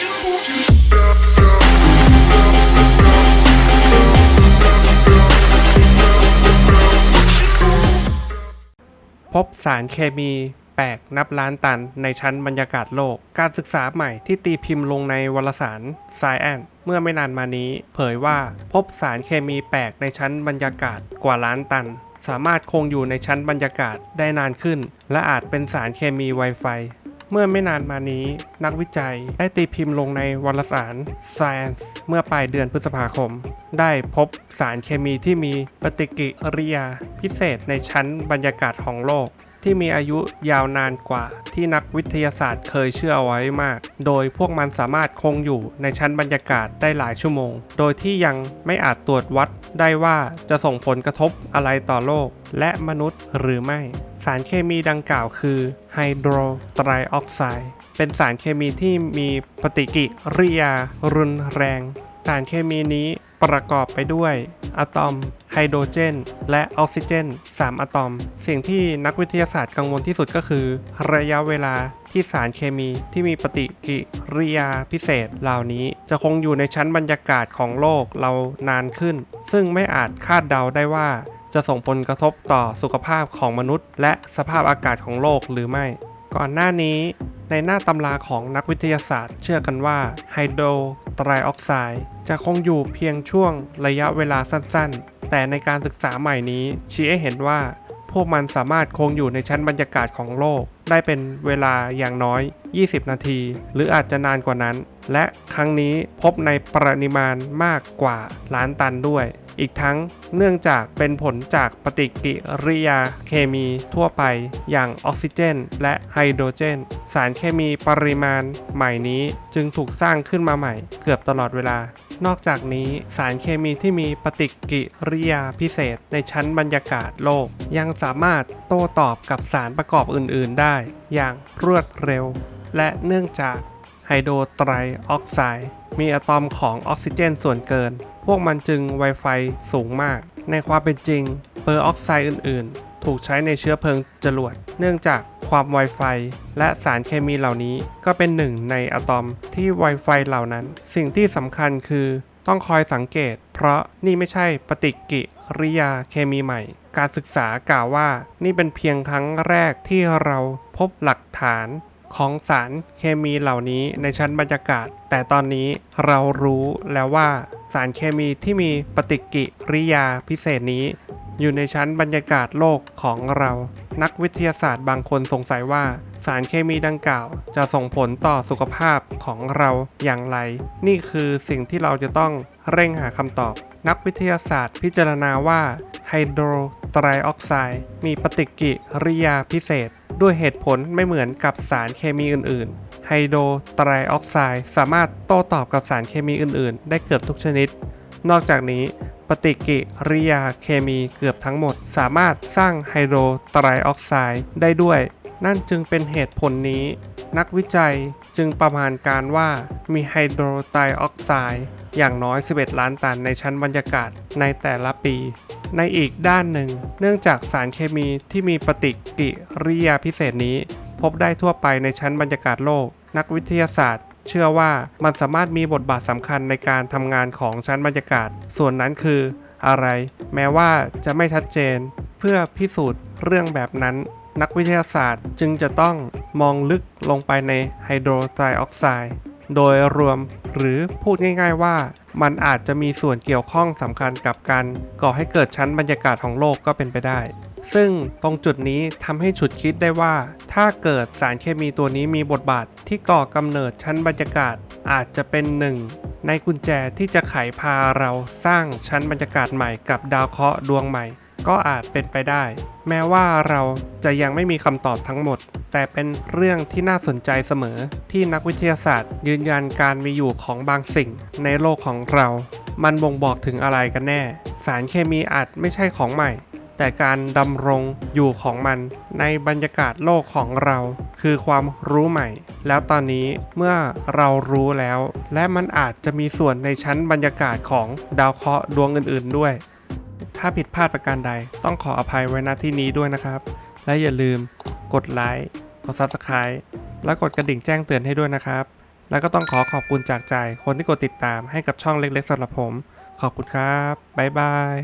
พบสารเคมีแปลกนับล้านตันในชั้นบรรยากาศโลก การศึกษาใหม่ที่ตีพิมพ์ลงในวารสาร Science เมื่อไม่นานมานี้ เผยว่าพบสารเคมีแปลกในชั้นบรรยากาศกว่าล้านตัน สามารถคงอยู่ในชั้นบรรยากาศได้นานขึ้น และอาจเป็นสารเคมี Wi-Fi เมื่อไม่นานมานี้ นักวิจัยได้ตีพิมพ์ลงในวารสาร Science เมื่อปลายเดือนพฤษภาคม ได้พบสารเคมีที่มีปฏิกิริยาพิเศษในชั้นบรรยากาศของโลก ที่มีอายุยาวนานกว่า ที่นักวิทยาศาสตร์เคยเชื่ออไว้มาก โดยพวกมันสามารถคงอยู่ในชั้นบรรยากาศได้หลายชั่วโมง โดยที่ยังไม่อาจตรวจวัดได้ว่าจะส่งผลกระทบอะไรต่อโลก และมนุษย์หรือไม่ารเคมีดังกล่าวคือไฮโดรไตรออกไซด์เป็นสารเคมีที่มีปฏิกิริยารุนแรง สารเคมีนี้ประกอบไปด้วยอะตอมไฮโดรเจน และออกซิเจน 3 อะตอม สิ่งที่นักวิทยาศาสตร์กังวลที่สุดก็คือ ระยะเวลาที่สารเคมีที่มีปฏิกิริยาพิเศษเหล่านี้จะคงอยู่ในชั้นบรรยากาศของโลกเรานานขึ้น ซึ่งไม่อาจคาดเดาได้ว่า จะส่งผลกระทบต่อสุขภาพของมนุษย์ และสภาพอากาศของโลกหรือไม่ ก่อนหน้านี้ในหน้าตำราของนักวิทยาศาสตร์ เชื่อกันว่าไฮโดรไตรออกไซด์จะคงอยู่เพียงช่วงระยะเวลาสั้นๆ แต่ในการศึกษาใหม่นี้ ชี้ให้เห็นว่า พวกมันสามารถคงอยู่ในชั้นบรรยากาศของโลก ได้เป็นเวลาอย่างน้อย 20 นาที หรืออาจจะนานกว่านั้น และครั้งนี้พบในปริมาณมากกว่าล้านตันด้วย อีกทั้งเนื่องจากเป็นผลจากปฏิกิริยาเคมีทั่วไปอย่างออกซิเจน และไฮโดรเจน สารเคมีปริมาณใหม่นี้จึงถูกสร้างขึ้นมาใหม่เกือบตลอดเวลานอกจากนี้สารเคมีที่มีปฏิกิริยาพิเศษในชั้นบรรยากาศโลก ยังสามารถโต้ตอบกับสารประกอบอื่น ๆ ได้ อย่างรวดเร็ว และเนื่องจาก ไฮโดรไตรออกไซด์มีอะตอมของออกซิเจนส่วนเกิน พวกมันจึง Wi-Fi สูงมาก ในความเป็นจริง เปอร์ออกไซด์อื่น ๆ ถูกใช้ในเชื้อเพลิงจรวด เนื่องจากความ Wi-Fi และสารเคมีเหล่านี้ก็เป็นหนึ่งในอะตอมที่ Wi-Fi เหล่านั้น สิ่งที่สำคัญคือต้องคอยสังเกต เพราะนี่ไม่ใช่ปฏิกิริยาเคมีใหม่ การศึกษากล่าวว่านี่เป็นเพียงครั้งแรกที่เราพบหลักฐาน ของสารเคมีเหล่านี้ในชั้นบรรยากาศ แต่ตอนนี้เรารู้แล้วว่าสารเคมีที่มีปฏิกิริยาพิเศษนี้ อยู่ในชั้นบรรยากาศโลกของเรา นักวิทยาศาสตร์บางคนสงสัยว่าสารเคมีดังกล่าว จะส่งผลต่อสุขภาพของเราอย่างไร นี่คือสิ่งที่เราจะต้องเร่งหาคำตอบ นักวิทยาศาสตร์พิจารณาว่าไฮโดรไตรออกไซด์มีปฏิกิริยาพิเศษ ด้วยเหตุผลไม่เหมือนกับสารเคมีอื่น ๆ ไฮโดรไตรออกไซด์สามารถโต้ตอบกับสารเคมีอื่น ๆ ได้เกือบทุกชนิด นอกจากนี้ปฏิกิริยาเคมีเกือบทั้งหมด สามารถสร้างไฮโดรไตรออกไซด์ได้ด้วย นั่นจึงเป็นเหตุผลนี้ นักวิจัยจึงประมาณการว่ามีไฮโดรไตรออกไซด์อย่างน้อย 11 ล้านตันในชั้นบรรยากาศในแต่ละปี ในอีกด้านหนึ่ง เนื่องจากสารเคมีที่มีปฏิกิริยาพิเศษนี้ พบได้ทั่วไปในชั้นบรรยากาศโลก นักวิทยาศาสตร์ เชื่อว่ามันสามารถมีบทบาทสำคัญในการทำงานของชั้นบรรยากาศ ส่วนนั้นคืออะไร แม้ว่าจะไม่ชัดเจน เพื่อพิสูจน์เรื่องแบบนั้น นักวิทยาศาสตร์จึงจะต้องมองลึกลงไปในไฮโดรไตรออกไซด์ โดยรวมหรือพูดง่าย ๆว่า มันอาจจะมีส่วนเกี่ยวข้องสำคัญกับการก่อให้เกิดชั้นบรรยากาศของโลกก็เป็นไปได้ ซึ่งตรงจุดนี้ทำให้ฉุดคิดได้ว่า ถ้าเกิดสารเคมีตัวนี้มีบทบาทที่ก่อกำเนิดชั้นบรรยากาศอาจจะเป็นหนึ่งในกุญแจที่จะไขพาเราสร้างชั้นบรรยากาศใหม่กับดาวเคราะห์ดวงใหม่ ก็อาจเป็นไปได้ แม้ว่าเราจะยังไม่มีคำตอบทั้งหมด แต่เป็นเรื่องที่น่าสนใจเสมอ ที่นักวิทยาศาสตร์ ยืนยันการมีอยู่ของบางสิ่ง ในโลกของเรา มันบ่งบอกถึงอะไรกันแน่ สารเคมีอาจไม่ใช่ของใหม่ แต่การดำรงอยู่ของมันในบรรยากาศโลกของเรา คือความรู้ใหม่ แล้วตอนนี้เมื่อเรารู้แล้ว และมันอาจจะมีส่วนในชั้นบรรยากาศของดาวเคราะห์ดวงอื่น ๆ ด้วย ถ้าผิดพลาดประการใด ต้องขออภัยไว้ณที่นี้ด้วยนะครับ และอย่าลืมกดไลค์กด Subscribe และกดกระดิ่งแจ้งเตือนให้ด้วยนะครับ แล้วก็ต้องขอขอบคุณจากใจคนที่กดติดตามให้กับช่องเล็กๆสำหรับผม ขอบคุณครับบ๊ายบาย